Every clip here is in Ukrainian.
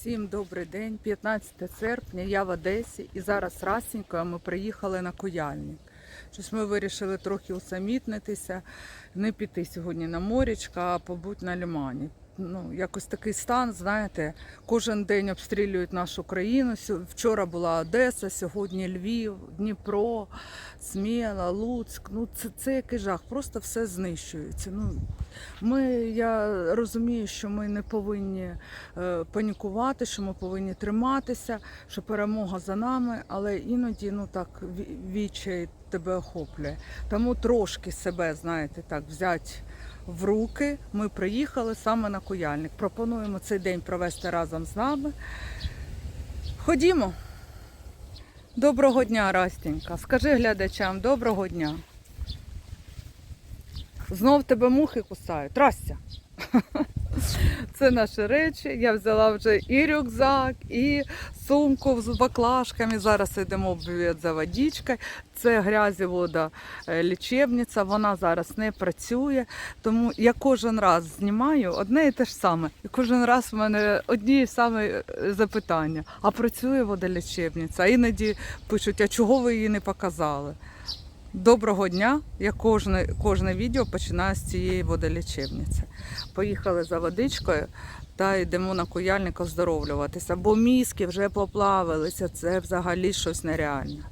Всім добрий день, 15 серпня, я в Одесі і зараз Расенько ми приїхали на Куяльник. Щось ми вирішили трохи усамітнитися, не піти сьогодні на морічка, а побути на лимані. Ну, якось такий стан, знаєте, кожен день обстрілюють нашу країну. Вчора була Одеса, сьогодні Львів, Дніпро, Сміла, Луцьк. Ну, це, це який жах, просто все знищується. Ну, ми, я розумію, що ми не повинні е, панікувати, що ми повинні триматися, що перемога за нами, але іноді ну так ві- відчай тебе охоплює. Тому трошки себе, знаєте, так взяти в руки. Ми приїхали саме на Куяльник. Пропонуємо цей день провести разом з нами. Ходімо. Доброго дня, Растінька. Скажи глядачам, доброго дня. Знов тебе мухи кусають. Растя. Це наші речі. Я взяла вже і рюкзак, і сумку з баклажками. Зараз йдемо за водичкою. Це грязі вода е, лічебниця. Вона зараз не працює. Тому я кожен раз знімаю одне і те ж саме. І кожен раз в мене одні і самі е, запитання: а працює водолічебниця? А іноді пишуть, а чого ви її не показали? Доброго дня! Я кожне, кожне відео починаю з цієї водолічебниці. Поїхали за водичкою та йдемо на куяльник оздоровлюватися, бо мізки вже поплавилися. Це взагалі щось нереальне.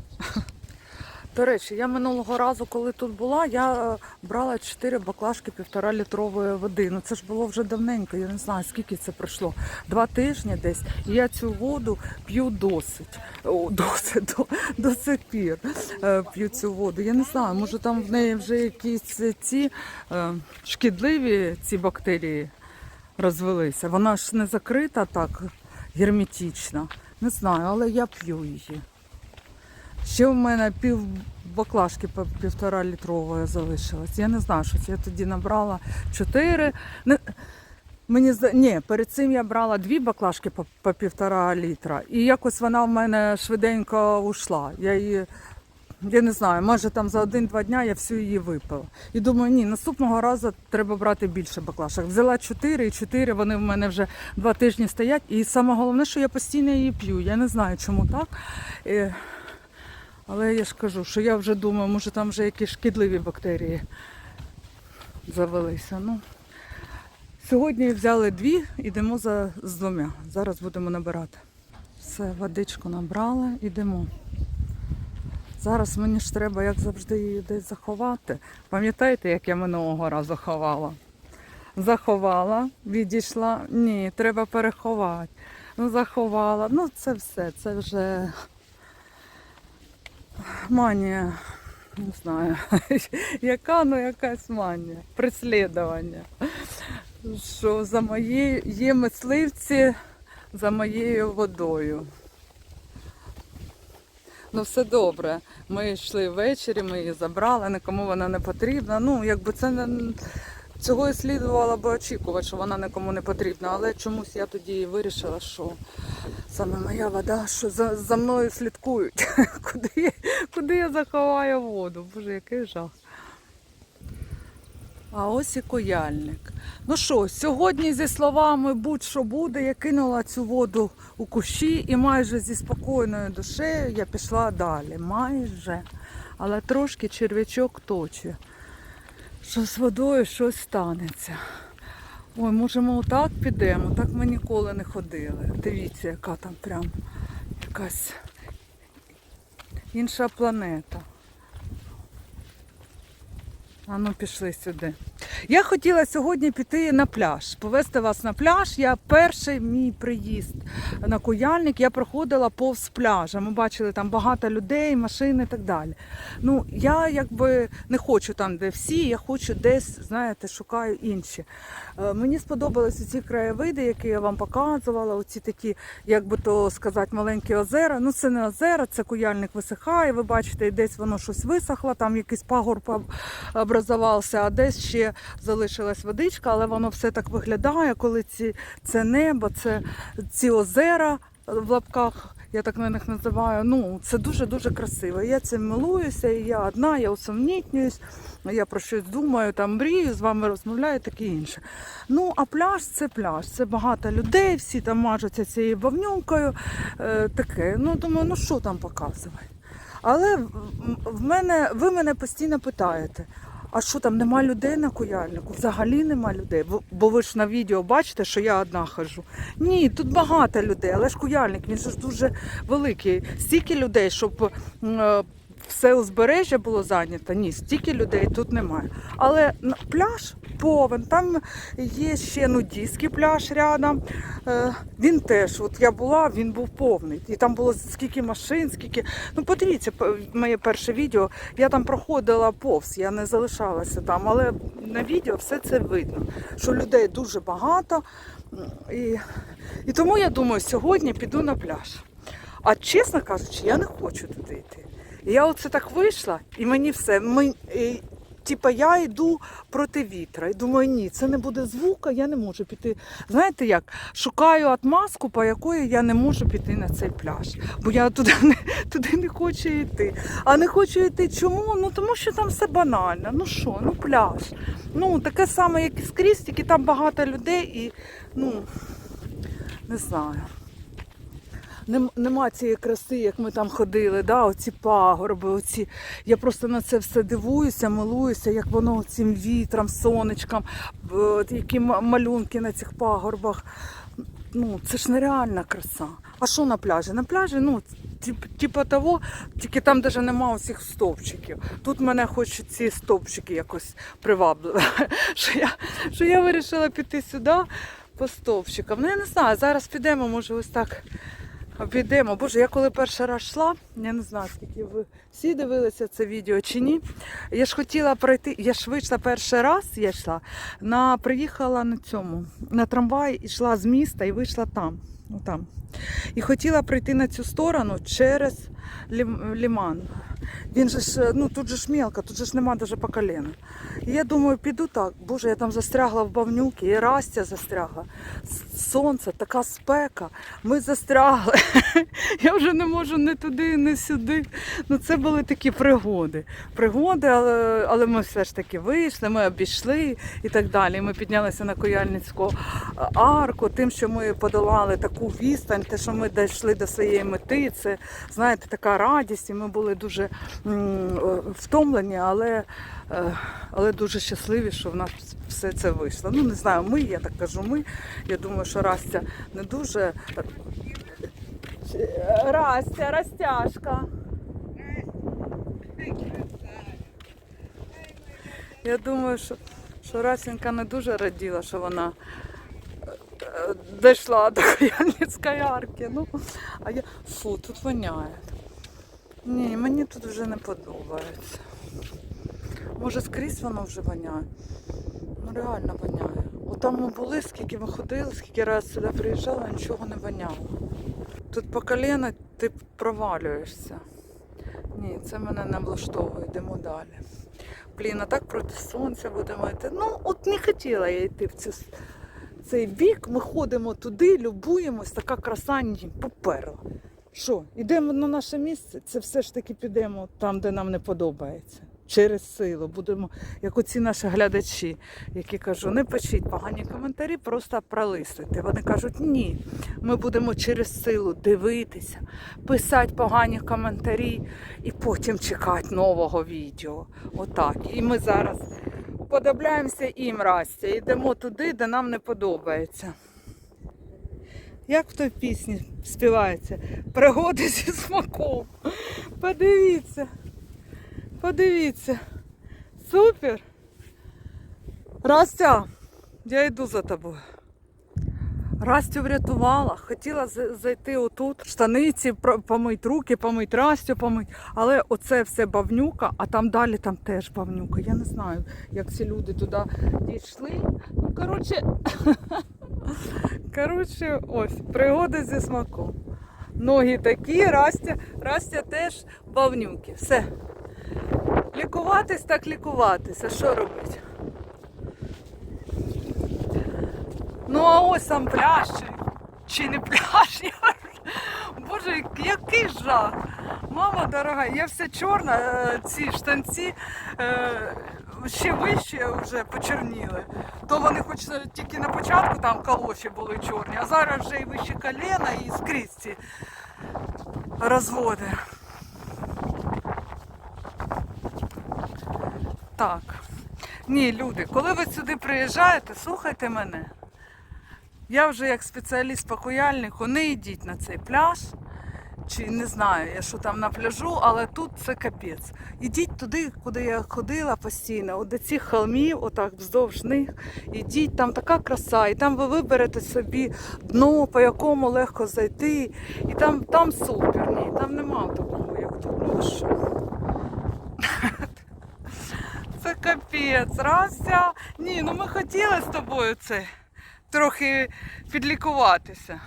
До речі, я минулого разу, коли тут була, я е, брала 4 баклажки півтора літрової води. Ну це ж було вже давненько, я не знаю, скільки це пройшло. Два тижні десь. І я цю воду п'ю досить. О, досить до, до сих пір е, п'ю цю воду. Я не знаю, може там в неї вже якісь ці е, шкідливі ці бактерії розвелися. Вона ж не закрита так герметично. Не знаю, але я п'ю її. Ще в мене пів баклажки півтора літрової залишилось. Я не знаю, що я тоді набрала чотири. Не... Мені. Ні, перед цим я брала дві баклажки по, по півтора літра, і якось вона в мене швиденько ушла. Я її, я не знаю, майже там за один-два дня я всю її випила. І думаю, ні, наступного разу треба брати більше баклажок. Взяла чотири, і чотири вони в мене вже два тижні стоять. І саме головне, що я постійно її п'ю. Я не знаю, чому так. Але я ж кажу, що я вже думаю, може там вже якісь шкідливі бактерії завелися. Ну, сьогодні взяли дві, йдемо за, з двома. Зараз будемо набирати. Все, водичку набрала, йдемо. Зараз мені ж треба, як завжди, її десь заховати. Пам'ятаєте, як я минулого разу ховала? Заховала, відійшла. Ні, треба переховати. Ну, заховала. Ну, це все, це вже манія. Не знаю, яка, ну якась манія. Преслідування. Що за моєю є мисливці за моєю водою. Ну, все добре. Ми йшли ввечері, ми її забрали, нікому вона не потрібна. Ну, якби це не. Цього і слідувало би очікувати, що вона нікому не потрібна. Але чомусь я тоді вирішила, що саме моя вода, що за, за мною слідкують. куди, куди я заховаю воду? Боже, який жах. А ось і кояльник. Ну що, сьогодні зі словами будь-що буде, я кинула цю воду у кущі і майже зі спокійною душею я пішла далі. Майже. Але трошки черв'ячок точить. Що з водою щось станеться. Ой, може ми отак підемо, так ми ніколи не ходили. Дивіться, яка там прям якась інша планета. А ну пішли сюди. Я хотіла сьогодні піти на пляж, повезти вас на пляж. Я перший мій приїзд на Куяльник, я проходила повз пляжа. Ми бачили там багато людей, машин і так далі. Ну, я якби не хочу там, де всі, я хочу десь, знаєте, шукаю інші. Е, Мені сподобалися ці краєвиди, які я вам показувала, оці такі, як би то сказати, маленькі озера. Ну, це не озера, це куяльник висихає. Ви бачите, десь воно щось висохло, там якийсь пагорб образувався, а десь ще залишилась водичка, але воно все так виглядає, коли ці, це небо, це ці озера в лапках. я так на них називаю. Ну, це дуже-дуже красиво. Я цим милуюся, і я одна, я усамнітнююсь, я про щось думаю, там мрію, з вами розмовляю, таке інше. Ну, а пляж це пляж. Це багато людей, всі там мажуться цією бавнюкою. Е, таке. Ну, думаю, ну що там показувати? Але в мене, ви мене постійно питаєте. А що там нема людей на куяльнику? Взагалі нема людей. Бо- ви ж на відео бачите, що я одна хожу. Ні, тут багато людей, але ж куяльник, він ж дуже великий. Стільки людей, щоб е, все узбережжя було зайнято. Ні, стільки людей тут немає. Але пляж повен. Там є ще нудійський пляж рядом. Е, Він теж, от я була, він був повний. І там було скільки машин, скільки. Ну, подивіться, моє перше відео. Я там проходила повз, я не залишалася там, але на відео все це видно, що людей дуже багато. І, і тому я думаю, сьогодні піду на пляж. А чесно кажучи, я не хочу туди йти. Я оце так вийшла, і мені все. Ми, і, типа я йду проти вітра. І думаю, ні, це не буде звука, я не можу піти. Знаєте як? Шукаю отмазку, по якої я не можу піти на цей пляж. Бо я туди не, туди не хочу йти. А не хочу йти чому? Ну тому що там все банально. Ну що, ну пляж. Ну, таке саме, як і скрізь, тільки там багато людей і ну не знаю. Нем- Нема цієї краси, як ми там ходили, да, оці пагорби, оці. Я просто на це все дивуюся, милуюся, як воно цим вітром, сонечком, які малюнки на цих пагорбах. Ну, це ж нереальна краса. А що на пляжі? На пляжі, ну, тип, типа того, тільки там навіть немає усіх стовпчиків. Тут мене хоч ці стовпчики якось привабили. Що я, що я вирішила піти сюди по стовпчикам. Ну, я не знаю, зараз підемо, може, ось так обійдемо. Боже, я коли перший раз йшла, я не знаю, скільки ви всі дивилися це відео чи ні. Я ж хотіла пройти, я ж вийшла перший раз, я йшла, на, приїхала на цьому, на трамвай, йшла з міста і вийшла там. Там. І хотіла прийти на цю сторону через лім, ліман. Він же ж, ну тут же ж мелко, тут же ж нема навіть по коліна. І я думаю, піду так. Боже, я там застрягла в бавнюки, і Растя застрягла. Сонце, така спека. Ми застрягли. Я вже не можу ні туди, ні сюди. Ну, це були такі пригоди. Пригоди, але, але ми все ж таки вийшли, ми обійшли і так далі. Ми піднялися на Кояльницьку арку, тим, що ми подолали таку відстань, те, що ми дійшли до своєї мети. Це, знаєте, така радість, і ми були дуже е, втомлені, але, е, але дуже щасливі, що в нас все це вийшло. Ну, не знаю, ми, я так кажу, ми. Я думаю, що Растя не дуже. Растя, Растяшка. Я думаю, що, що Расінка не дуже раділа, що вона е, е, дійшла до Куяльницької арки. Ну, а я. Фу, тут воняє. Ні, мені тут вже не подобається. Може скрізь воно вже воняє. Ну реально воняє. От там ми були, скільки ми ходили, скільки раз сюди приїжджали, нічого не воняло. Тут по коліна ти провалюєшся. Ні, це мене не влаштовує, йдемо далі. Блін, а так проти сонця будемо йти. Ну, от не хотіла я йти в цю, цей бік. Ми ходимо туди, любуємось, така краса ні, поперла. Що, йдемо на наше місце? Це все ж таки підемо там, де нам не подобається. Через силу будемо, як оці наші глядачі, які кажу, не пишіть погані коментарі, просто пролистуйте. Вони кажуть, ні, ми будемо через силу дивитися, писати погані коментарі і потім чекати нового відео. Отак. І ми зараз уподобляємося їм Растя. Йдемо туди, де нам не подобається. Як в той пісні співається? Пригоди зі смаком. Подивіться. Подивіться. Супер. Растя, я йду за тобою. Растю врятувала, хотіла зайти отут, штаниці, помить руки, помить Растю, помить. Але оце все бавнюка, а там далі там теж бавнюка. Я не знаю, як ці люди туди дійшли. Ну, коротше, коротше, ось, пригоди зі смаком. Ноги такі, Растя, Растя теж бавнюки. Все. Лікуватись так лікуватися. Що робити? Ну, а ось сам пляж. Чи, не пляж? Боже, Боже, який жах! Мама дорога, я вся чорна, е, ці штанці е, ще вище вже почерніли. То вони хоч е, тільки на початку там калоші були чорні, а зараз вже і вище коліна і скрізь ці розводи. Так. Ні, люди, коли ви сюди приїжджаєте, слухайте мене. Я вже як спеціаліст по куяльнику, не йдіть на цей пляж. Чи не знаю, я що там на пляжу, але тут це капець. Ідіть туди, куди я ходила постійно, от до цих холмів, отак вздовж них. Ідіть, там така краса, і там ви виберете собі дно, по якому легко зайти. І там, там супер, ні, там нема такого, як тут. Ну що? Це капець, Рася. Ні, ну ми хотіли з тобою це трохи підлікуватися.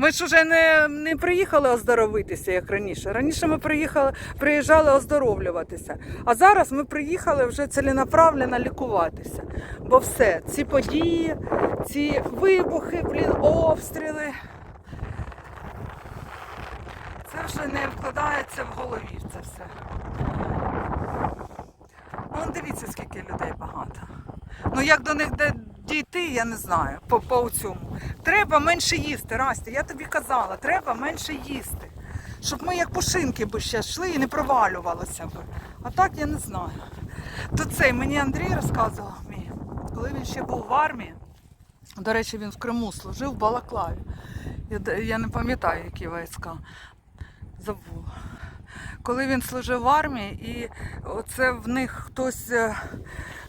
Ми ж уже не, не приїхали оздоровитися, як раніше. Раніше ми приїхали, приїжджали оздоровлюватися. А зараз ми приїхали вже ціленаправленно лікуватися. Бо все, ці події, ці вибухи, блін, обстріли. Це вже не вкладається в голові це все. Вон дивіться, скільки людей багато. Ну як до них де дійти, я не знаю. По, по цьому. Треба менше їсти, Расті. Я тобі казала, треба менше їсти. Щоб ми як пушинки би ще йшли і не провалювалося б. А так я не знаю. То цей мені Андрій розказував мій, коли він ще був в армії. До речі, він в Криму служив в Балаклаві. Я, я не пам'ятаю, які війська. Забула. Коли він служив в армії, і оце в них хтось е,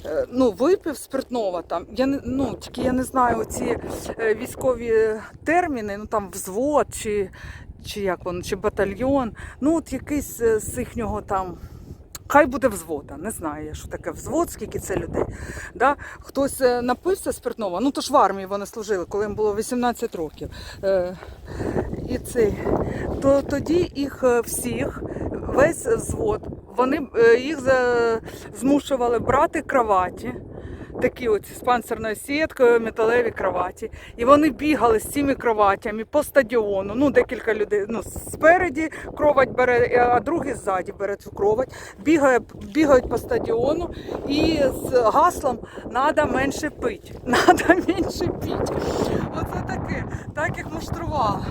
е, ну, випив спиртного там. Я ну, тільки я не знаю ці військові терміни, ну там взвод чи, чи як воно, чи батальйон. Ну, от якийсь е, з їхнього там. Хай буде взвода, не знаю що таке взвод, скільки це людей. Да? Хтось е, напився спиртного, ну то ж в армії вони служили, коли їм було 18 років. Е, і цей, то тоді їх е, всіх, весь взвод, вони е, їх змушували брати кроваті. Такі от з панцирною сіткою, металеві кроваті. І вони бігали з цими кроватями по стадіону. Ну, декілька людей. Ну, спереді кровать бере, а другий ззаді бере цю кровать. Бігає, бігають по стадіону і з гаслом треба менше пити. Треба менше пити. Оце таке. Так їх муштрували.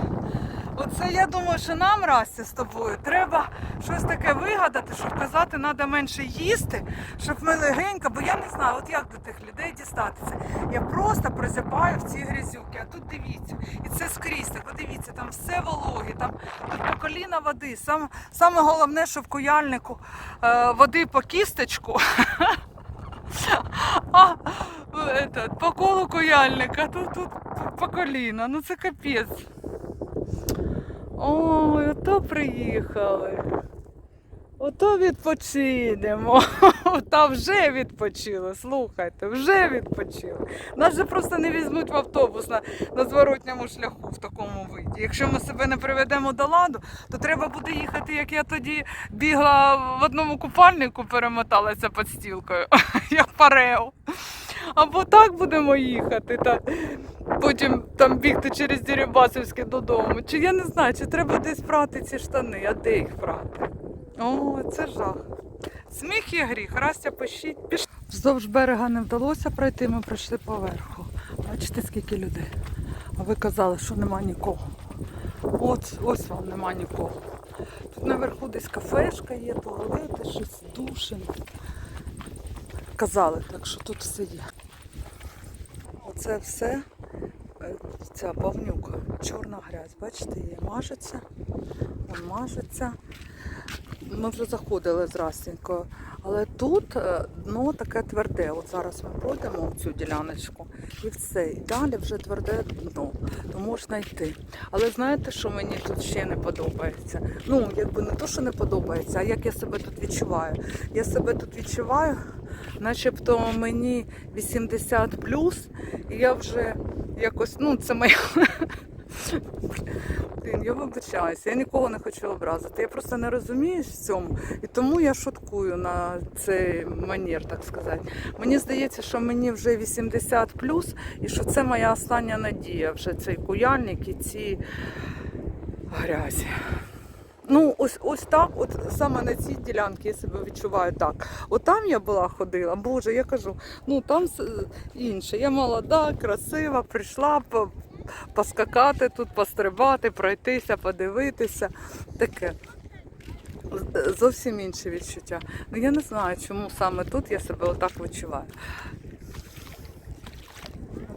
Оце я думаю, що нам Расті з тобою треба щось таке вигадати, щоб казати, треба менше їсти, щоб ми легенько, бо я не знаю, от як до тих людей дістатися. Я просто прозябаю в ці грязюки, а тут дивіться. І це скрізь, так подивіться, там все вологе, там тут по коліна води. Саме, саме головне, що в куяльнику е, води по кісточку. А этот, по колу куяльника, тут, тут по коліна. Ну це капець. Ой, ото приїхали. Ото відпочинемо. Та вже відпочили. Слухайте, вже відпочили. Нас же просто не візьмуть в автобус на, на зворотньому шляху в такому виді. Якщо ми себе не приведемо до ладу, то треба буде їхати, як я тоді бігла в одному купальнику, перемоталася під стілкою, як парео. Або так будемо їхати. Та потім там бігти через Дерибасівське додому. Чи я не знаю, чи треба десь прати ці штани, а де їх прати? О, це жах. Сміх і гріх. Растя пишіть. Піш... Вздовж берега не вдалося пройти, ми пройшли поверху. Бачите, скільки людей. А ви казали, що нема нікого. От, ось вам нема нікого. Тут наверху десь кафешка є, туалети, щось душем. Казали, так що тут все є. Оце все, ця бавнюка, чорна грязь. Бачите, її мажеться, вон мажеться. Ми вже заходили з але тут е, дно таке тверде. От зараз ми пройдемо цю діляночку і все. І далі вже тверде дно, то можна йти. Але знаєте, що мені тут ще не подобається? Ну, якби не то, що не подобається, а як я себе тут відчуваю. Я себе тут відчуваю, начебто мені 80 і я вже якось, ну, це моя. Блін, я вибачаюся, я нікого не хочу образити. Я просто не розумію в цьому. І тому я шуткую на цей манір, так сказати. Мені здається, що мені вже 80 і що це моя остання надія. Вже цей куяльник і ці грязі. Ну, ось ось так, от саме на цій ділянці я себе відчуваю так. От там я була ходила, боже, я кажу, ну там інше. Я молода, красива, прийшла поскакати тут, пострибати, пройтися, подивитися. Таке. Зовсім інше відчуття. Ну я не знаю, чому саме тут я себе отак відчуваю.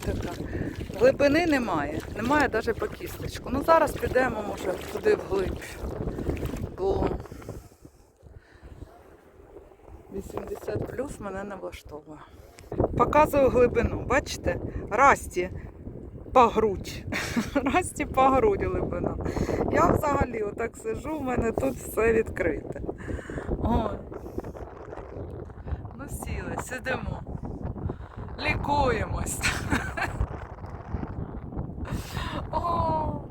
Отака. Глибини немає, немає навіть по кісточку. Ну зараз підемо, може, туди вглиб. Бо 80 плюс мене не влаштовує. Показую глибину, бачите? Расті по грудь. Расті по грудь глибина. Я взагалі отак сижу, в мене тут все відкрите. Ой. Ну сіли, сидимо. Лікуємось. О.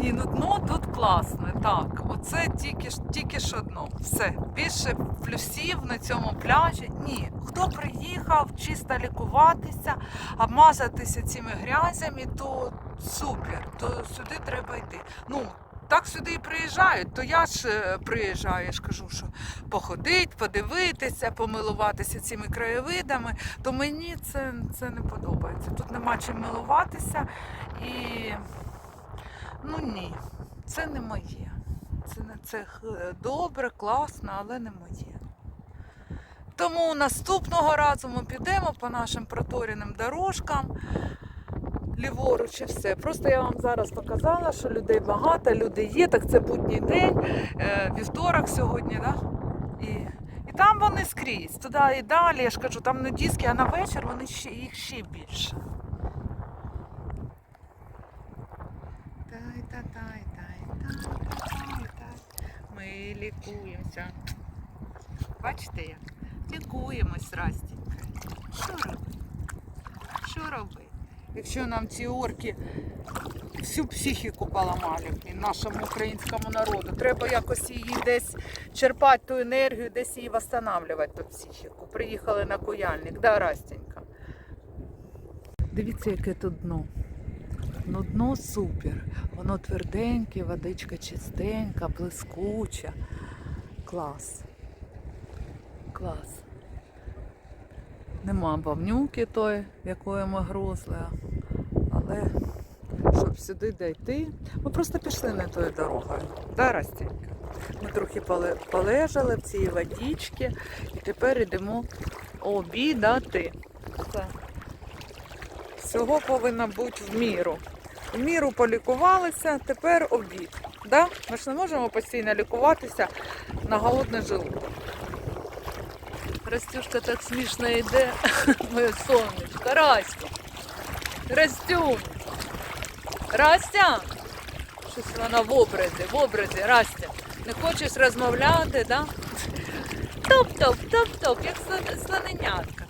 Ні, ну дно тут класне, так. Оце тільки ж тільки ж одно. Все. Більше плюсів на цьому пляжі. Ні. Хто приїхав чисто лікуватися, обмазатися цими грязями, то супер. То сюди треба йти. Ну, так сюди і приїжджають, то я ж е, приїжджаю, я ж кажу, що походить, подивитися, помилуватися цими краєвидами, то мені це, це не подобається. Тут нема чим милуватися і ну ні, це не моє. Це не це добре, класно, але не моє. Тому наступного разу ми підемо по нашим протореним дорожкам. Ліворуч і все. Просто я вам зараз показала, що людей багато, люди є, так це будній день, е, вівторок сьогодні, да? І, і там вони скрізь, туди і далі, я ж кажу, там нудістки, а на вечір вони ще, їх ще більше. Ми лікуємося. Бачите як? Лікуємось, Растінька. Що робити? Що робити? Якщо нам ці орки всю психіку поламали блін, нашому українському народу, треба якось її десь черпати ту енергію, десь її восстанавливати, ту психіку. Приїхали на куяльник, да, Растенька? Дивіться, яке тут дно. Ну, дно супер. Воно тверденьке, водичка чистенька, блискуча. Клас. Клас. Нема бавнюки той, якої ми грузли. Але щоб сюди дійти, ми просто пішли не тою дорогою. Да, Растінька? Ми трохи полежали в цій водичці і тепер йдемо обідати. Все. Всього повинно бути в міру. Міру полікувалися, тепер обід. Да? Ми ж не можемо постійно лікуватися на голодний желудок. Растюшка так смішно йде, моє сонечко. Растя. Растюнь. Растя. Щось вона в образі, в образі, Растя. Не хочеш розмовляти, да? Топ-топ, топ-топ, як слон- слоненятка.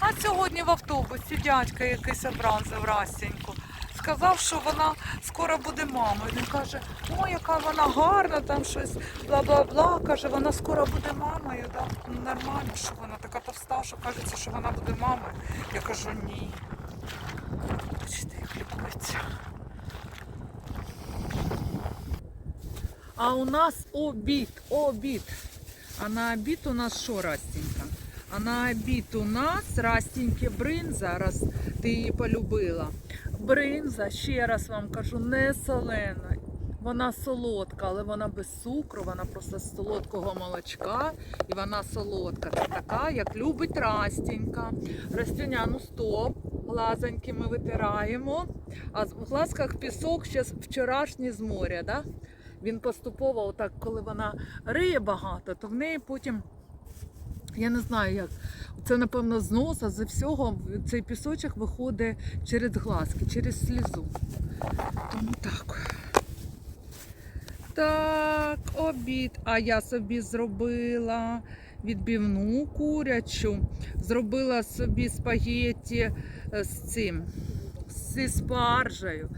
А сьогодні в автобусі дядька якийсь образив Растеньку. Сказав, що вона скоро буде мамою. Він каже, о, яка вона гарна, там щось бла-бла-бла. Каже, вона скоро буде мамою. Да? Нормально, що вона така товста, що кажеться, що вона буде мамою. Я кажу, ні. Бачите, як лікується. А у нас обід, обід. А на обід у нас що, Растенька? А на обід у нас Растеньки бринза, раз ти її полюбила. Бринза, ще раз вам кажу, не солена. Вона солодка, але вона без цукру, вона просто з солодкого молочка і вона солодка. Це така, як любить Растінька. Растюня, ну стоп. Глазоньки ми витираємо. А в глазках пісок ще вчорашній з моря. Да? Він поступово, отак, коли вона риє багато, то в неї потім, я не знаю як, це напевно з носа, з всього цей пісочок виходить через глазки, через слізу. Тому так. Так, обід. А я собі зробила відбивну курячу. Зробила собі спагетті е, з цим, зі спаржею,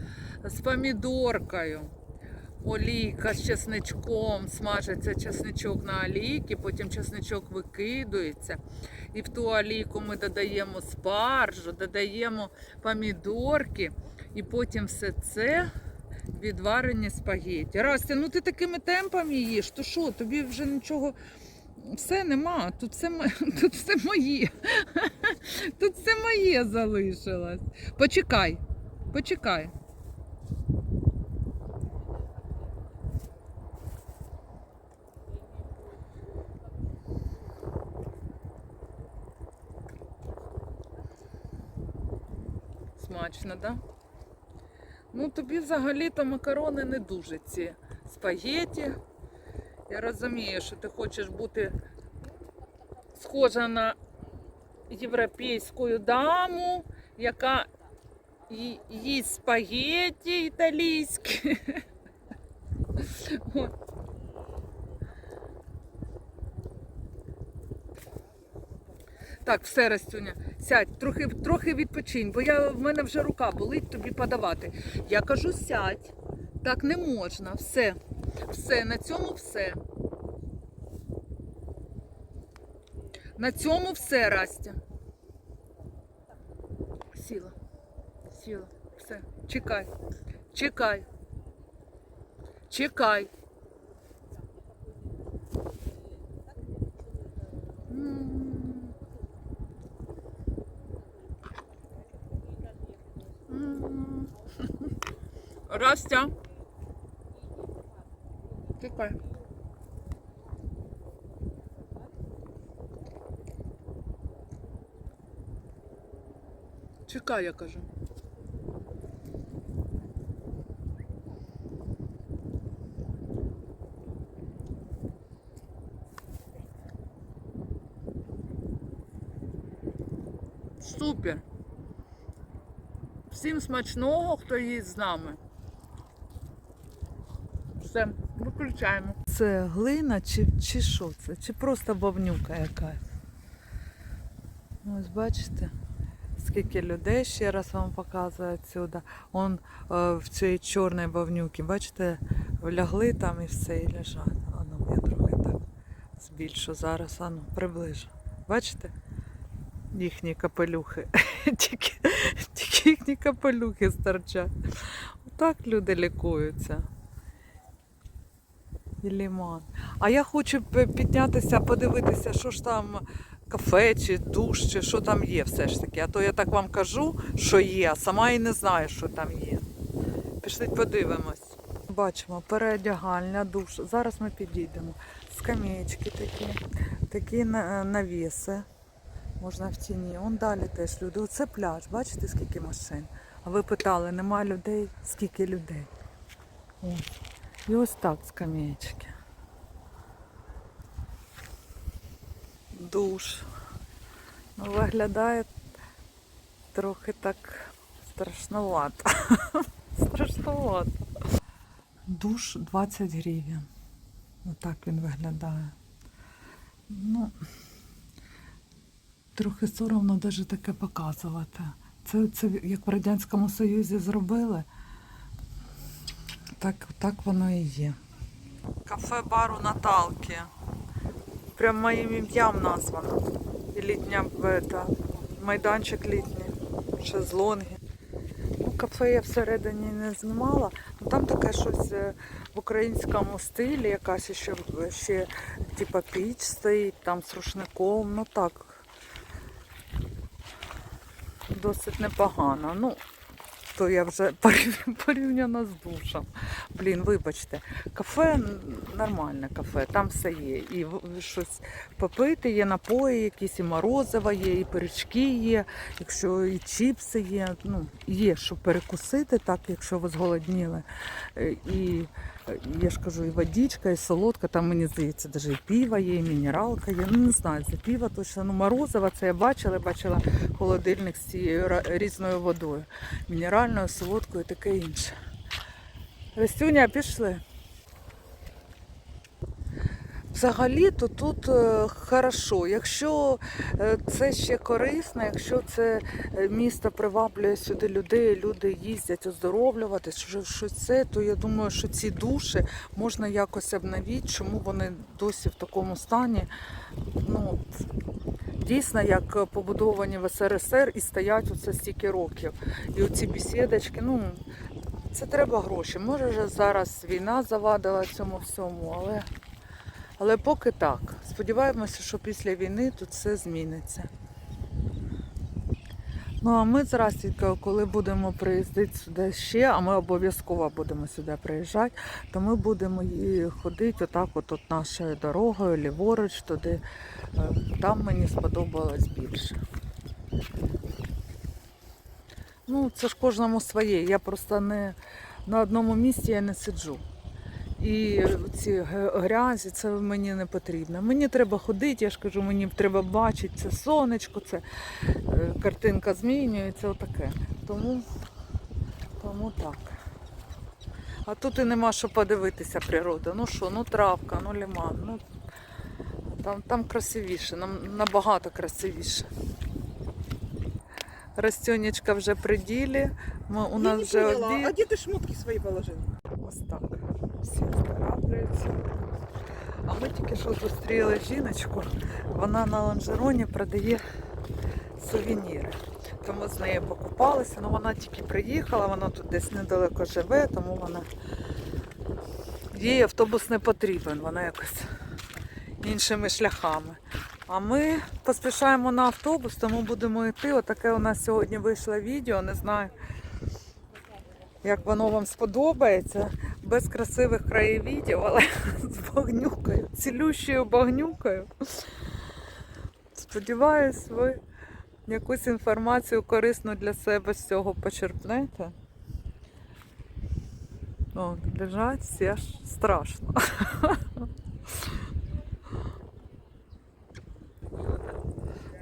з помідоркою. Олійка з чесничком, смажиться чесничок на олійці, потім чесничок викидується. І в ту олійку ми додаємо спаржу, додаємо помідорки І потім все це відварені спагетті. Растя, ну ти такими темпами їш, то що, тобі вже нічого. Все нема, тут все, тут все моє. Тут все моє залишилось. Почекай, почекай. Смачно, да? Ну, тобі взагалі-то макарони не дуже ці спагеті. Я розумію, що ти хочеш бути схожа на європейську даму, яка їсть спагеті італійські. Так, все, Растюня, сядь, трохи, трохи відпочинь, бо я, в мене вже рука болить тобі подавати. Я кажу, сядь. Так не можна. Все. Все, на цьому все. На цьому все, Растя. Сіла. Сіла. Все. Чекай. Чекай. Чекай. Растя. Чекай. Чекай, я кажу. Супер. Всім смачного, хто їсть з нами. Все, виключаємо. Це глина чи, чи що це? Чи просто бавнюка якась? Ось бачите, скільки людей ще раз вам показую отсюда. Он е, в цій чорній бавнюці, бачите, влягли там і все, і лежать. Ану, я трохи так збільшу зараз, ану, приближу. Бачите? Їхні капелюхи. Тільки, тільки їхні капелюхи старчать. Так люди лікуються. Ліман. А я хочу піднятися, подивитися, що ж там кафе чи душ, чи що там є все ж таки. А то я так вам кажу, що є, а сама і не знаю, що там є. Пішліть подивимось. Бачимо, переодягальня, душ. Зараз ми підійдемо. Скамеечки такі, такі навіси. Можна в тіні. Он далі теж люди. Оце пляж. Бачите, скільки машин. А ви питали, нема людей? Скільки людей? О. І ось так скамеечки. Душ. Ну, виглядає трохи так страшновато. страшновато. Душ 20 гривень. Отак він виглядає. Ну, трохи соромно навіть таке показувати. Це, це як в Радянському Союзі зробили. Так, так воно і є. Кафе бару Наталки. Прям моїм ім'ям названо. І літня бета. Майданчик літній, шезлонги. Ну, кафе я всередині не знімала. Ну, там таке щось е, в українському стилі, якась ще, ще типа піч стоїть, там з рушником. Ну так. Досить непогано. Ну, то я вже порівняна з душем. Блін, вибачте, кафе нормальне кафе, там все є. І щось попити, є напої, якісь і морозиво є, і пиріжки є, якщо і чіпси є. Ну, є, що перекусити, так, якщо ви зголодніли. Е, І я ж кажу, і водичка, і солодка, там мені здається, навіть і піва є, і мінералка є. Ну не знаю, це піва точно. Ну, морозиво це я бачила, бачила холодильник з цією різною водою. Мінеральною, солодкою і таке інше. Рестюня, пішли. Взагалі-то тут е, хорошо. Якщо е, це ще корисно, якщо це е, місто приваблює сюди людей, люди їздять оздоровлювати, що, це, то я думаю, що ці душі можна якось обновити, чому вони досі в такому стані. Ну, дійсно як побудовані в СРСР і стоять оце стільки років. І оці бесідочки, ну це треба гроші. Може зараз війна завадила цьому всьому, але, але поки так. Сподіваємося, що після війни тут все зміниться. Ну а ми з Растікою, коли будемо приїздити сюди ще, а ми обов'язково будемо сюди приїжджати, то ми будемо і ходити отак от, от нашою дорогою, ліворуч туди. Е, Там мені сподобалось більше. Ну, це ж кожному своє. Я просто не на одному місці я не сиджу. І ці грязі, це мені не потрібно. Мені треба ходити, я ж кажу, мені треба бачити це сонечко, це е, картинка змінюється, отаке. Тому, тому так. А тут і нема що подивитися природа. Ну що, ну травка, ну лиман, ну там, там красивіше, нам набагато красивіше. Растюнечка вже при ділі. Ми, у Я нас не вже поняла, обід. а где ты шмотки свои положил? Ось так. Всі стараються. А ми тільки що зустріли жіночку. Вона на лонжероні продає сувеніри. То ми з нею покупалися, але вона тільки приїхала, вона тут десь недалеко живе, тому вона їй автобус не потрібен, вона якось іншими шляхами. А ми поспішаємо на автобус, тому будемо йти. Отаке у нас сьогодні вийшло відео, не знаю як воно вам сподобається, без красивих краєвідів, але з багнюкою, цілющою багнюкою. Сподіваюсь, ви якусь інформацію корисну для себе з цього почерпнете. О, лежать всі аж страшно.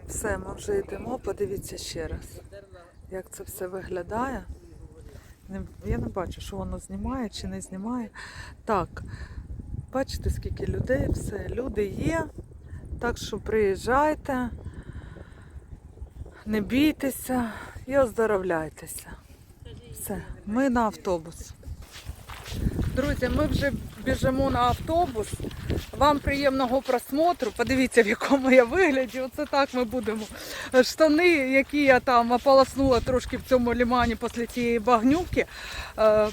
Все, ми вже йдемо, подивіться ще раз, як це все виглядає. Не- Я не бачу, що воно знімає чи не знімає. Так, бачите, скільки людей, все, люди є. Так що приїжджайте, не бійтеся і оздоровляйтеся. Все, ми на автобус. Друзі, ми вже біжимо на автобус. Вам приємного просмотру. Подивіться, в якому я вигляді. Оце так ми будемо. Штани, які я там ополоснула трошки в цьому лімані після цієї багнюки, е,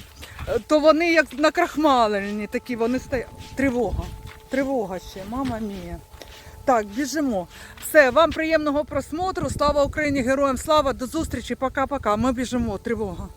то вони як накрахмалені такі, вони стоять. Тривога. Тривога ще, мама мія. Так, біжимо. Все, вам приємного просмотру. Слава Україні, героям слава, до зустрічі, пока-пока. Ми біжимо, тривога.